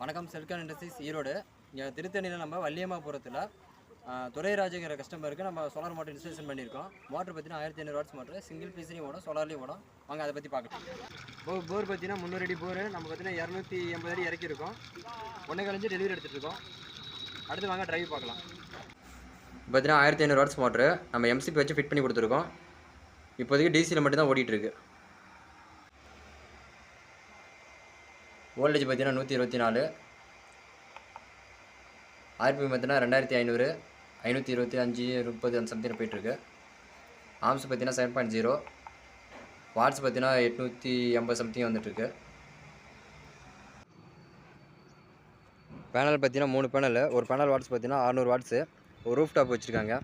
வணக்கம் செல்கன் இண்டஸ்ட்ரீஸ் ஈரோடு. இங்கே திருத்தணியில் நம்ம வள்ளியம்மாபுரத்தில் துரைராஜுங்கிற கஸ்டமருக்கு நம்ம சோலார் மோட்டர் இன்ஸ்டாலேஷன் பண்ணியிருக்கோம். மோட்டர் பார்த்தீங்கன்னா ஆயிரத்தி ஐநூறு வாட்ஸ் மோட்டர் சிங்கிள் பீஸ்லையும் ஓடும் சோலார்லேயும் ஓடும். வாங்க அதை பற்றி பார்க்கலாம். போர் போர் பார்த்தீங்கன்னா முந்நூறு அடி போர் நம்ம பார்த்தீங்கன்னா இரநூத்தி எண்பது அடி இறக்கியிருக்கோம். ஒன்று கழிஞ்சு டெலிவரி எடுத்துகிட்டு இருக்கோம். அடுத்து வாங்க டிரைவ் பார்க்கலாம். பார்த்தீங்கன்னா ஆயிரத்தி ஐநூறு வாட்ஸ் மோட்ரு நம்ம எம்சிபி வச்சு ஃபிட் பண்ணி கொடுத்துருக்கோம். இப்போதைக்கு டிசியில் மட்டும்தான் ஓடிட்டுருக்கு. வோல்டேஜ் பார்த்தீங்கன்னா நூற்றி இருபத்தி நாலு. ஆர்பிஎம் பார்த்தீங்கன்னா ரெண்டாயிரத்தி ஐநூறு ஐநூற்றி இருபத்தி அஞ்சு முப்பது அந்த சம்திங் போயிட்டுருக்கு. ஆம்ஸ் பார்த்தீங்கன்னா செவன் பாயிண்ட் ஜீரோ வாட்ஸ் பார்த்தீங்கன்னா எட்நூற்றி எண்பது சம்திங் வந்துட்டுருக்கு. பேனல் பார்த்தீங்கன்னா மூணு பேனல் ஒரு பேனல் வாட்ஸ் பார்த்தீங்கன்னா அறநூறு வாட்ஸு ஒரு ரூஃப் டாப் வச்சுருக்காங்க.